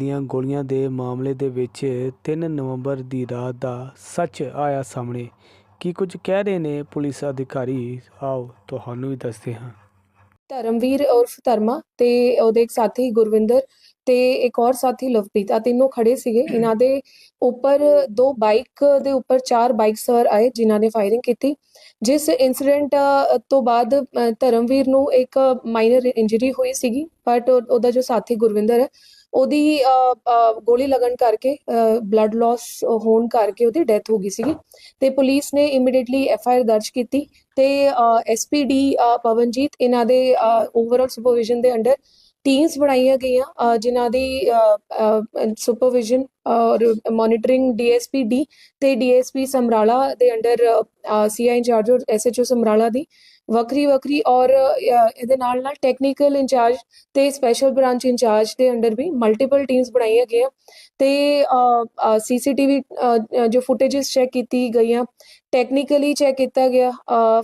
ਦੀਆਂ ਗੋਲੀਆਂ ਦੇ ਮਾਮਲੇ ਦੇ ਵਿੱਚ 3 ਨਵੰਬਰ ਦੀ ਰਾਤ ਦਾ ਸੱਚ ਆਇਆ ਸਾਹਮਣੇ। ਕੀ ਕੁਝ ਕਹਿ ਰਹੇ ਨੇ ਪੁਲਿਸ ਅਧਿਕਾਰੀ? ਆਓ, ਤੁਹਾਨੂੰ ਵੀ ਦੱਸਦੇ ਹਾਂ। ਧਰਮਵੀਰ ਉਰਫ ਧਰਮਾ ਤੇ ਉਹਦੇ ਇੱਕ ਸਾਥੀ ਗੁਰਵਿੰਦਰ ਤੇ ਇੱਕ ਹੋਰ ਸਾਥੀ ਲਵਪ੍ਰੀਤ, ਆ ਤਿੰਨੋਂ ਖੜੇ ਸੀਗੇ। ਇਹਨਾਂ ਦੇ ਉੱਪਰ ਦੋ ਬਾਈਕ ਦੇ ਉੱਪਰ ਚਾਰ ਬਾਈਕ ਸਵਾਰ ਆਏ, ਜਿਨ੍ਹਾਂ ਨੇ ਫਾਇਰਿੰਗ ਕੀਤੀ। ਜਿਸ ਇਨਸੀਡੈਂਟ ਤੋਂ ਬਾਅਦ ਧਰਮਵੀਰ ਨੂੰ ਇੱਕ ਮਾਈਨਰ ਇੰਜਰੀ ਹੋਈ ਸੀਗੀ, ਬਟ ਉਹਦਾ ਜੋ ਸਾਥੀ ਗੁਰਵਿੰਦਰ ਹੈ ਉਹਦੀ ਗੋਲੀ ਲੱਗਣ ਕਰਕੇ ਬਲੱਡ ਲਾਸ ਹੋਣ ਕਰਕੇ ਉਹਦੀ ਡੈਥ ਹੋ ਗਈ ਸੀਗੀ। ਤੇ ਪੁਲਿਸ ਨੇ ਇਮੀਡੀਏਟਲੀ ਐਫ ਆਈ ਆਰ ਦਰਜ ਕੀਤੀ ਤੇ ਐਸਪੀਡੀ ਪਵਨਜੀਤ ਇਹਨਾਂ ਦੇ ਓਵਰਆਲ ਸੁਪਰਵਿਜ਼ਨ ਦੇ ਅੰਡਰ ਟੀਮਸ ਬਣਾਈਆਂ ਗਈਆਂ ਅ, ਜਿਨ੍ਹਾਂ ਦੀ ਸੁਪਰਵਿਜ਼ਨ ਔਰ ਮੋਨਿਟਰਿੰਗ ਡੀਐਸਪੀ ਡੀ ਤੇ ਡੀਐਸਪੀ ਸਮਰਾਲਾ ਦੇ ਅੰਡਰ ਸੀਆਈ ਇੰਚਾਰਜ ਔਰ ਐਸਐਚਓ ਸਮਰਾਲਾ ਦੀ। ਵੱਖਰੀ ਵੱਖਰੀ ਔਰ ਇਹਦੇ ਨਾਲ ਨਾਲ ਟੈਕਨੀਕਲ ਇੰਚਾਰਜ ਤੇ ਸਪੈਸ਼ਲ ਬ੍ਰਾਂਚ ਇੰਚਾਰਜ ਦੇ ਅੰਡਰ ਵੀ ਮਲਟੀਪਲ ਟੀਮਸ ਬਣਾਈਆਂ ਗਈਆਂ। ਤੇ ਸੀਸੀਟੀਵੀ ਜੋ ਫੁਟੇजेस ਚੈੱਕ ਕੀਤੀ ਗਈਆਂ ਟੈਕਨੀਕਲੀ ਚੈੱਕ ਕੀਤਾ ਗਿਆ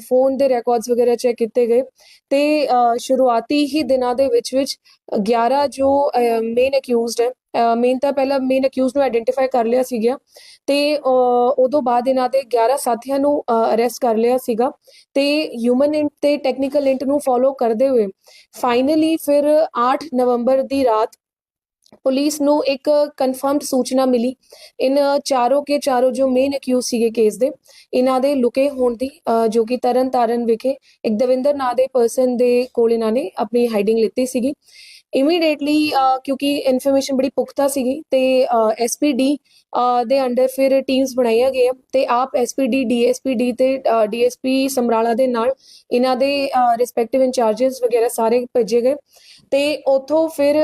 ਫੋਨ ਦੇ ਰਿਕਾਰਡਸ ਵਗੈਰਾ ਚੈੱਕ ਕੀਤੇ ਗਏ। ਤੇ ਸ਼ੁਰੂਆਤੀ ਹੀ ਦਿਨਾਂ ਦੇ ਵਿੱਚ ਵਿੱਚ 11 ਜੋ ਮੇਨ ਅਕਿਊਜ਼ਡ ਹੈ ਮੇਨ ਤਾਂ ਪਹਿਲਾਂ ਮੇਨ ਅਕਿਊਜ਼ ਨੂੰ ਆਇਡੈਂਟੀਫਾਈ ਕਰ ਲਿਆ ਸੀਗਾ ਤੇ ਅ, ਉਦੋਂ ਬਾਅਦ ਇਹਨਾਂ ਦੇ 11 ਸਾਥੀਆਂ ਨੂੰ ਅਰੈਸਟ ਕਰ ਲਿਆ ਸੀਗਾ ਤੇ ਹਿਊਮਨ ਇੰਟ ਤੇ ਟੈਕਨੀਕਲ ਇੰਟ ਨੂੰ ਫੋਲੋ ਕਰਦੇ ਹੋਏ ਫਾਈਨਲੀ ਫਿਰ 8 ਨਵੰਬਰ ਦੀ ਰਾਤ ਪੁਲਿਸ ਨੂੰ ਇੱਕ ਕਨਫਰਮਡ ਸੂਚਨਾ ਮਿਲੀ। ਇਨ ਚਾਰੋਂ ਕੇ ਚਾਰੋਂ ਜੋ ਮੇਨ ਅਕਿਊਜ਼ ਸੀਗੇ ਕੇਸ ਦੇ ਇਹਨਾਂ ਦੇ ਲੁਕੇ ਹੋਣ ਦੀ ਜੋ ਕਿ ਤਰਨ ਤਾਰਨ ਵਿਖੇ ਇੱਕ ਦਵਿੰਦਰ ਨਾਂ ਦੇ ਪਰਸਨ ਦੇ ਕੋਲ ਇਹਨਾਂ ਨੇ ਆਪਣੀ ਹਾਈਡਿੰਗ ਲਿੱਤੀ ਸੀਗੀ। ਇਮੀਡੀਏਟਲੀ ਕਿਉਂਕਿ ਇਨਫੋਰਮੇਸ਼ਨ ਬੜੀ ਪੁਖਤਾ ਸੀਗੀ ਤੇ ਐਸਪੀਡੀ ਦੇ ਅੰਡਰ ਫਿਰ ਟੀਮਸ ਬਣਾਈਆਂ ਗਈਆਂ ਤੇ ਆਪ ਐਸਪੀਡੀ ਡੀਐਸਪੀਡੀ ਤੇ ਡੀਐਸਪੀ ਸਮਰਾਲਾ ਦੇ ਨਾਲ ਇਹਨਾਂ ਦੇ ਰਿਸਪੈਕਟਿਵ ਇੰਚਾਰजेस ਵਗੈਰਾ ਸਾਰੇ ਭੇਜੇ ਗਏ। ਤੇ ਉਥੋਂ ਫਿਰ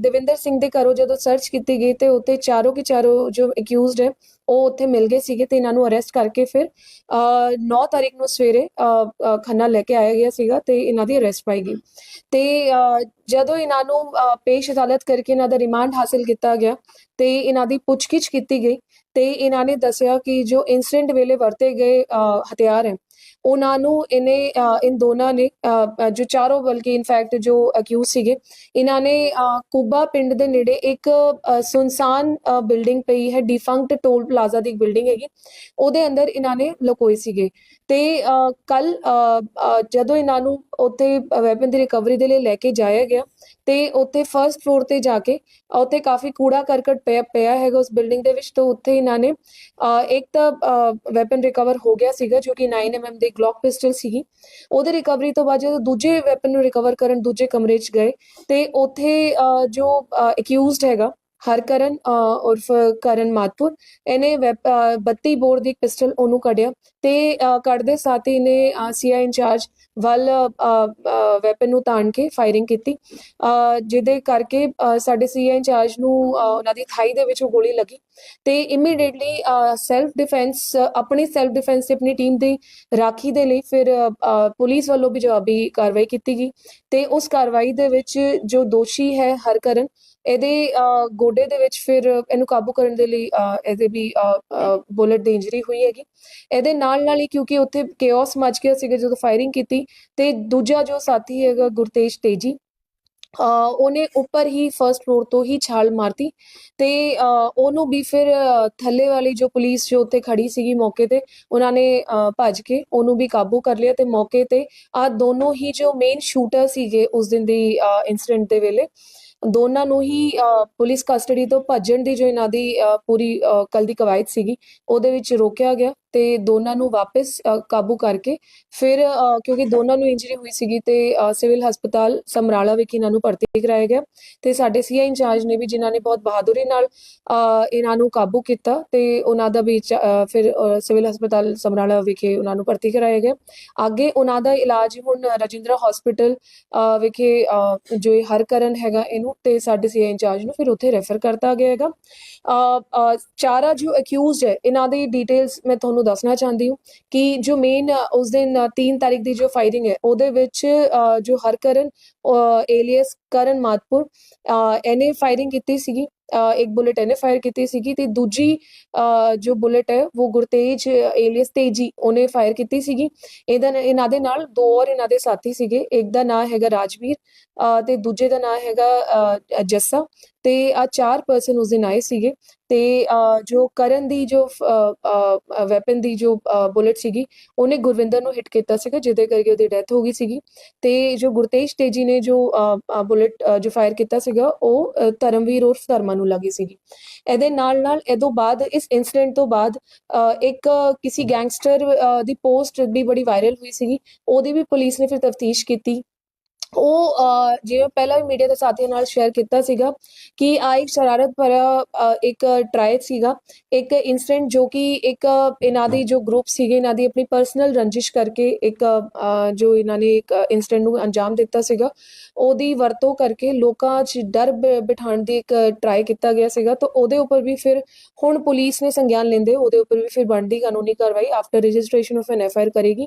ਦਵਿੰਦਰ ਸਿੰਘ ਦੇ ਘਰੋਂ ਜਦੋਂ ਸਰਚ ਕੀਤੀ ਗਈ ਤੇ ਉੱਤੇ ਚਾਰੋਂ ਕੇ ਚਾਰੋਂ ਜੋ ਅਕਿਊਜ਼ਡ ਹੈ, ਉਹ ਉੱਥੇ ਮਿਲ ਗਏ ਸੀਗੇ ਤੇ ਇਹਨਾਂ ਨੂੰ ਅਰੈਸਟ ਕਰਕੇ ਫਿਰ 9 ਤਾਰੀਖ ਨੂੰ ਸਵੇਰੇ ਖੰਨਾ ਲੈ ਕੇ ਆਇਆ ਗਿਆ ਸੀਗਾ ਤੇ ਇਹਨਾਂ ਦੀ ਅਰੈਸਟ ਪਾਈ ਗਈ। ਤੇ ਜਦੋਂ ਇਹਨਾਂ ਨੂੰ ਪੇਸ਼ ਅਦਾਲਤ ਕਰਕੇ ਇਹਨਾਂ ਦਾ ਰਿਮਾਂਡ ਹਾਸਲ ਕੀਤਾ ਗਿਆ ਤੇ ਇਹਨਾਂ ਦੀ ਪੁੱਛਗਿੱਛ ਕੀਤੀ ਗਈ ਤੇ ਇਹਨਾਂ ਨੇ ਦੱਸਿਆ ਕਿ ਜੋ ਇਨਸੀਡੈਂਟ ਵੇਲੇ ਵਰਤੇ ਗਏ ਹਥਿਆਰ ਹੈ ਉਹਨਾਂ ਨੂੰ ਇਹਨੇ ਇਨ ਦੋਨਾਂ ਨੇ ਜੋ ਚਾਰੋਂ ਬਲਕਿ ਇਨਫੈਕਟ ਜੋ ਅਕਿਊਜ਼ ਸੀਗੇ ਇਹਨਾਂ ਨੇ ਅ, ਪਿੰਡ ਦੇ ਨੇੜੇ ਇੱਕ ਸੁਨਸਾਨ ਬਿਲਡਿੰਗ ਪਈ ਹੈ ਡਿਫੰਕਟ ਟੋਲ ਪਲਾਜ਼ਾ ਦੀ ਇੱਕ ਬਿਲਡਿੰਗ ਹੈਗੀ। ਉਹਦੇ ਅੰਦਰ ਇਹਨਾਂ ਨੇ ਲੁਕੋਏ ਸੀਗੇ। ਤੇ ਕੱਲ ਜਦੋਂ ਇਹਨਾਂ ਨੂੰ ਉੱਥੇ ਵੈਪਨ ਦੀ ਰਿਕਵਰੀ ਦੇ ਲਈ ਲੈ ਕੇ ਜਾਇਆ ਗਿਆ ਤੇ ਉੱਥੇ ਫਰਸਟ ਫਲੋਰ ਤੇ ਜਾ ਕੇ ਉੱਥੇ ਕਾਫੀ ਕੂੜਾ ਕਰਕਟ ਪਿਆ ਪਿਆ ਹੈਗਾ ਉਸ ਬਿਲਡਿੰਗ ਦੇ ਵਿੱਚ, ਤਾਂ ਉੱਥੇ ਇਹਨਾਂ ਨੇ ਇੱਕ ਤਾਂ ਵੈਪਨ ਰਿਕਵਰ ਹੋ ਗਿਆ ਸੀਗਾ, ਜੋ ਕਿ 9mm ਦੀ ਗਲੌਕ ਪਿਸਟਲ ਸੀਗੀ। ਉਹਦੇ ਰਿਕਵਰੀ ਤੋਂ ਬਾਅਦ ਜਦੋਂ ਦੂਜੇ ਵੈਪਨ ਨੂੰ ਰਿਕਵਰ ਕਰਨ ਦੂਜੇ ਕਮਰੇ 'ਚ ਗਏ, ਤੇ ਉੱਥੇ ਜੋ ਅਕਿਊਜ਼ਡ ਹੈਗਾ ਹਰਕਰਨ ਅ, ਉਰਫ ਕਰਨ ਮਾਤਪੁਰ ਇਹਨੇ ਵੈਪ- ਅ, 32 ਬੋਰ ਦੀ ਪਿਸਟਲ ਉਹਨੂੰ ਕੱਢਿਆ ਤੇ ਕੱਢਦੇ ਸਾਥ ਹੀ ਨੇ ਸੀਆਈ ਇੰਚਾਰਜ ਵੱਲ ਵੈਪਨ ਨੂੰ ਤਾਣ ਕੇ ਫਾਇਰਿੰਗ ਕੀਤੀ। ਜਿਹਦੇ ਕਰਕੇ ਸਾਡੇ ਸੀਆਈ ਇੰਚਾਰਜ ਨੂੰ ਉਹਨਾਂ ਦੀ ਥਾਈ ਦੇ ਵਿੱਚ ਉਹ ਗੋਲੀ ਲੱਗੀ ਤੇ ਇਮੀਡੀਏਟਲੀ ਸੈਲਫ ਡਿਫੈਂਸ ਆਪਣੀ ਸੈਲਫ ਡਿਫੈਂਸ ਤੇ ਆਪਣੀ ਟੀਮ ਦੀ ਰਾਖੀ ਦੇ ਲਈ ਫਿਰ ਪੁਲਿਸ ਵੱਲੋਂ ਵੀ ਜਵਾਬੀ ਕਾਰਵਾਈ ਕੀਤੀ ਗਈ ਤੇ ਉਸ ਕਾਰਵਾਈ ਦੇ ਵਿੱਚ ਜੋ ਦੋਸ਼ੀ ਹੈ ਹਰਕਰਨ ਇਹਦੇ ਗੋਡੇ ਦੇ ਵਿੱਚ ਫਿਰ ਇਹਨੂੰ ਕਾਬੂ ਕਰਨ ਦੇ ਲਈ ਇਹਦੇ ਵੀ ਬੁਲਟ ਦੀ ਇੰਜਰੀ ਹੋਈ ਹੈਗੀ। ਇਹਦੇ ਨਾਲ ਨਾਲ ਹੀ ਕਿਉਂਕਿ ਉੱਥੇ ਕੇਓਸ ਮਚ ਗਿਆ ਸੀਗਾ ਜਦੋਂ ਫਾਇਰਿੰਗ ਕੀਤੀ ਤੇ ਦੂਜਾ ਜੋ ਸਾਥੀ ਹੈਗਾ ਗੁਰਤੇਜ ਤੇਜੀ ਉਹਨੇ ਉੱਪਰ ਹੀ ਫਰਸਟ ਫਲੋਰ ਤੋਂ ਹੀ ਛਾਲ ਮਾਰਤੀ ਤੇ ਉਹਨੂੰ ਵੀ ਫਿਰ ਥੱਲੇ ਵਾਲੀ ਜੋ ਪੁਲਿਸ ਜੋ ਉੱਤੇ ਖੜੀ ਸੀਗੀ ਮੌਕੇ ਤੇ, ਉਹਨਾਂ ਨੇ ਭੱਜ ਕੇ ਉਹਨੂੰ ਵੀ ਕਾਬੂ ਕਰ ਲਿਆ ਤੇ ਮੌਕੇ ਤੇ ਆ ਦੋਨੋਂ ਹੀ ਜੋ ਮੇਨ ਸ਼ੂਟਰ ਸੀਗੇ ਉਸ ਦਿਨ ਦੀ ਇਨਸੀਡੈਂਟ ਦੇ ਵੇਲੇ ਦੋਨਾਂ ਨੂੰ ਹੀ ਅ, ਪੁਲਿਸ ਕਸਟਡੀ ਤੋਂ ਭੱਜਣ ਦੀ ਜੋ ਇਹਨਾਂ ਦੀ ਅ, ਪੂਰੀ ਕੱਲ ਦੀ ਕਵਾਇਦ ਸੀਗੀ ਉਹਦੇ ਵਿੱਚ ਰੋਕਿਆ ਗਿਆ। ਤੇ ਦੋਨਾਂ ਨੂੰ ਵਾਪਸ ਕਾਬੂ ਕਰਕੇ ਫਿਰ ਕਿਉਂਕਿ ਦੋਨਾਂ ਨੂੰ ਇੰਜਰੀ ਹੋਈ ਸੀਗੀ ਤੇ ਸਿਵਲ ਹਸਪਤਾਲ ਸਮਰਾਲਾ ਵਿਖੇ ਇਹਨਾਂ ਨੂੰ ਭਰਤੀ ਕਰਾਇਆ ਗਿਆ ਤੇ ਸਾਡੇ ਸੀਆਈ ਇੰਚਾਰਜ ਨੇ ਵੀ ਜਿਨ੍ਹਾਂ ਨੇ ਬਹੁਤ ਬਹਾਦਰੀ ਨਾਲ ਇਹਨਾਂ ਨੂੰ ਕਾਬੂ ਕੀਤਾ ਤੇ ਉਹਨਾਂ ਦਾ ਵੀ ਫਿਰ ਸਿਵਲ ਹਸਪਤਾਲ ਸਮਰਾਲਾ ਵਿਖੇ ਉਹਨਾਂ ਨੂੰ ਭਰਤੀ ਕਰਾਇਆ ਗਿਆ। ਅੱਗੇ ਉਹਨਾਂ ਦਾ ਇਲਾਜ ਹੁਣ ਰਜਿੰਦਰਾ ਹਸਪੀਟਲ ਵਿਖੇ ਜੋ ਇਹ ਹਰਕਰਨ ਹੈਗਾ ਇਹਨੂੰ ਤੇ ਸਾਡੇ ਸੀਆਈ ਇੰਚਾਰਜ ਨੂੰ ਫਿਰ ਉੱਥੇ ਰੈਫਰ ਕਰਤਾ ਗਿਆ ਹੈਗਾ। ਅ, ਚਾਰਾ ਜੋ ਅਕਿਊਜ਼ਡ ਹੈ ਇਹਨਾਂ ਦੀ ਡਿਟੇਲਸ ਮੈਂ ਤੁਹਾਨੂੰ ਦੱਸਣਾ ਚਾਹੁੰਦੀ ਹਾਂ ਕਿ ਜੋ ਮੇਨ ਉਸ ਦਿਨ 3 ਤਾਰੀਖ ਦੀ ਜੋ ਫਾਇਰਿੰਗ ਹੈ ਉਹਦੇ ਵਿੱਚ ਜੋ ਹਰਕਰਨ ਏਲੀਅਸ ਕਰਨ ਮਾਤਪੁਰ ਇਹਨੇ ਫਾਇਰਿੰਗ ਕੀਤੀ ਸੀਗੀ ਇੱਕ ਬੁਲੇਟ ਇਹਨੇ ਫਾਇਰ ਕੀਤੀ ਸੀਗੀ ਤੇ ਦੂਜੀ ਜੋ ਬੁਲੇਟ ਹੈ ਉਹ ਗੁਰਤੇਜ ਏਲੀਅਸ ਤੇਜੀ ਉਹਨੇ ਫਾਇਰ ਕੀਤੀ ਸੀਗੀ। ਇਹਦਾ ਇਹਨਾਂ ਦੇ ਨਾਲ ਦੋ ਹੋਰ ਇਹਨਾਂ ਦੇ ਸਾਥੀ ਸੀਗੇ ਇੱਕ ਦਾ ਨਾਮ ਹੈਗਾ ਰਾਜਵੀਰ ਅ, ਤੇ ਦੂਜੇ ਦਾ ਨਾਮ ਹੈਗਾ ਅ, ਜੱਸਾ ਤੇ ਆ ਚਾਰ ਪਰਸਨ ਉਸ ਦਿਨ ਆਏ ਸੀਗੇ ਤੇ ਜੋ ਕਰਨ ਦੀ ਜੋ ਵੈਪਨ ਦੀ ਜੋ ਬੁਲੇਟ ਸੀਗੀ, ਉਹਨੇ ਗੁਰਵਿੰਦਰ ਨੂੰ ਹਿੱਟ ਕੀਤਾ ਸੀਗਾ, ਜਿਹਦੇ ਕਰਕੇ ਉਹਦੀ ਡੈਥ ਹੋ ਗਈ ਸੀਗੀ। ਤੇ ਜੋ ਗੁਰਤੇਜ ਤੇਜੀ ਨੇ ਜੋ ਬੁਲੇਟ ਜੋ ਫਾਇਰ ਕੀਤਾ ਸੀਗਾ, ਉਹ ਧਰਮਵੀਰ ਉਰਫ ਧਰਮਾ ਨੂੰ ਲੱਗੀ ਸੀਗੀ। ਇਹਦੇ ਨਾਲ ਨਾਲ ਇਹਦੋਂ ਬਾਅਦ, ਇਸ ਇਨਸੀਡੈਂਟ ਤੋਂ ਬਾਅਦ ਇੱਕ ਕਿਸੇ ਗੈਂਗਸਟਰ ਦੀ ਪੋਸਟ ਵੀ ਬੜੀ ਵਾਇਰਲ ਹੋਈ ਸੀਗੀ, ਉਹਦੀ ਵੀ ਪੁਲਿਸ ਨੇ ਫਿਰ ਤਫਤੀਸ਼ ਕੀਤੀ। ਉਹ ਜਿਵੇਂ ਪਹਿਲਾਂ ਵੀ ਮੀਡੀਆ ਦੇ ਸਾਥੀਆਂ ਨਾਲ ਸ਼ੇਅਰ ਕੀਤਾ ਸੀਗਾ ਕਿ ਆ ਇੱਕ ਸ਼ਰਾਰਤ ਭਰਿਆ ਇੱਕ ਟਰਾਈ ਸੀਗਾ, ਇੱਕ ਇਨਸੀਡੈਂਟ ਜੋ ਕਿ ਇੱਕ ਇਹਨਾਂ ਦੀ ਜੋ ਗਰੁੱਪ ਸੀਗੇ, ਇਹਨਾਂ ਦੀ ਆਪਣੀ ਪਰਸਨਲ ਰੰਜਿਸ਼ ਕਰਕੇ ਇੱਕ ਜੋ ਇਹਨਾਂ ਨੇ ਇੱਕ ਇਨਸੀਡੈਂਟ ਨੂੰ ਅੰਜਾਮ ਦਿੱਤਾ ਸੀਗਾ, ਉਹਦੀ ਵਰਤੋਂ ਕਰਕੇ ਲੋਕਾਂ 'ਚ ਡਰ ਬ- ਬਿਠਾਉਣ ਦੀ ਇੱਕ ਟਰਾਈ ਕੀਤਾ ਗਿਆ ਸੀਗਾ, ਤਾਂ ਉਹਦੇ ਉੱਪਰ ਵੀ ਫਿਰ ਹੁਣ ਪੁਲਿਸ ਨੇ ਸੰਗਿਆਨ ਲੈਂਦੇ, ਉਹਦੇ ਉੱਪਰ ਵੀ ਫਿਰ ਬਣਦੀ ਕਾਨੂੰਨੀ ਕਾਰਵਾਈ after registration of an F I R ਕਰੇਗੀ।